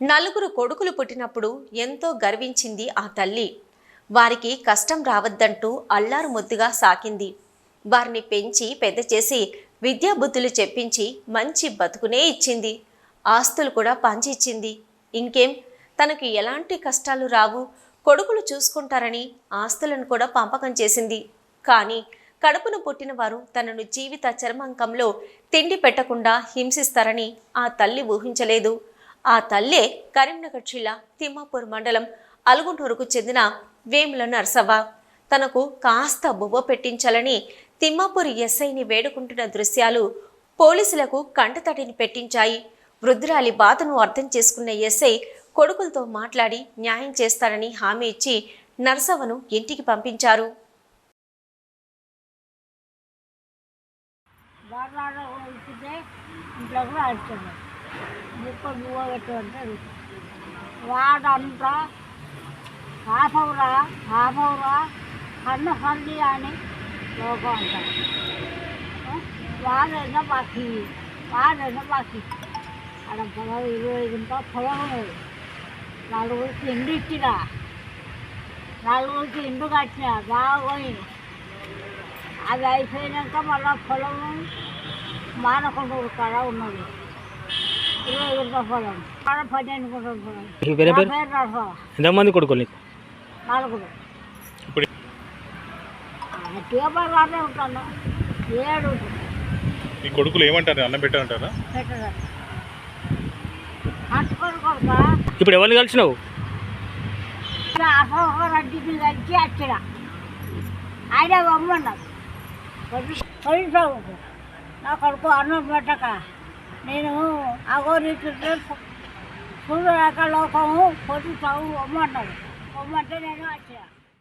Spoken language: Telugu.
నలుగురు కొడుకులు పుట్టినప్పుడు ఎంతో గర్వించింది ఆ తల్లి. వారికి కష్టం రావద్దంటూ అల్లారు ముద్దుగా సాకింది. వారిని పెంచి పెద్ద చేసి విద్యాబుద్ధులు చెప్పించి మంచి బతుకునే ఇచ్చింది. ఆస్తులు కూడా పంచిచ్చింది ఇంకేం? తనకు ఎలాంటి కష్టాలు రావు? కొడుకులు చూసుకుంటారని ఆస్తులను కూడా పంపకం చేసింది. కానీ కడుపును పుట్టిన వారు తనను జీవిత చర్మాంకంలో తిండి పెట్టకుండా హింసిస్తారని ఆ తల్లి ఊహించలేదు. ఆ తల్లే కరీంనగర్ జిల్లా తిమ్మాపూర్ మండలం అలుగుంటూరుకు చెందిన వేముల నర్సవ్వ. తనకు కాస్త బువ్వ పెట్టించాలని తిమ్మాపూర్ ఎస్ఐని వేడుకుంటున్న దృశ్యాలు పోలీసులకు కంటతడిని పెట్టించాయి. వృద్ధురాలి బాధను అర్థం చేసుకున్న ఎస్ఐ కొడుకులతో మాట్లాడి న్యాయం చేస్తారని హామీ ఇచ్చి నర్సవ్వను ఇంటికి పంపించారు. ఇంట్లో కూడా అడుగుతున్నాడు ముక్కలు నువ్వు పెట్టమంటాడు వాడంతా హాఫవురా హాఫవురా కన్ను కల్లి అని లోకం అంటాడు వాడైనా బాకీ వాడైనా బాకీ ఆడ పొలం ఇరవై గుంట పొలం ఉన్నది నలుగురికి ఇండు ఇచ్చిన నలుగురికి ఇండు కట్టిన బాగా పోయింది అది అయిపోయినాక మళ్ళా పొలం మానకొండూరు కాడ ఉన్నది ఎంతమంది కొడుకులు నీకు? ఇప్పుడు? ఈ కొడుకులు ఏమంటారు? అన్నం పెట్టారంటారా ఇప్పుడు ఎవరిని కలిసినావు? కలిసి వచ్చిన. ఆయన బొమ్మన్నాడు నా కొడుకు అన్నం పెట్టక. నేను అగోరీతుంటే చూడలేక లోకము పొట్టి చావు బొమ్మన్నాడు బొమ్మంటే నేను వచ్చాను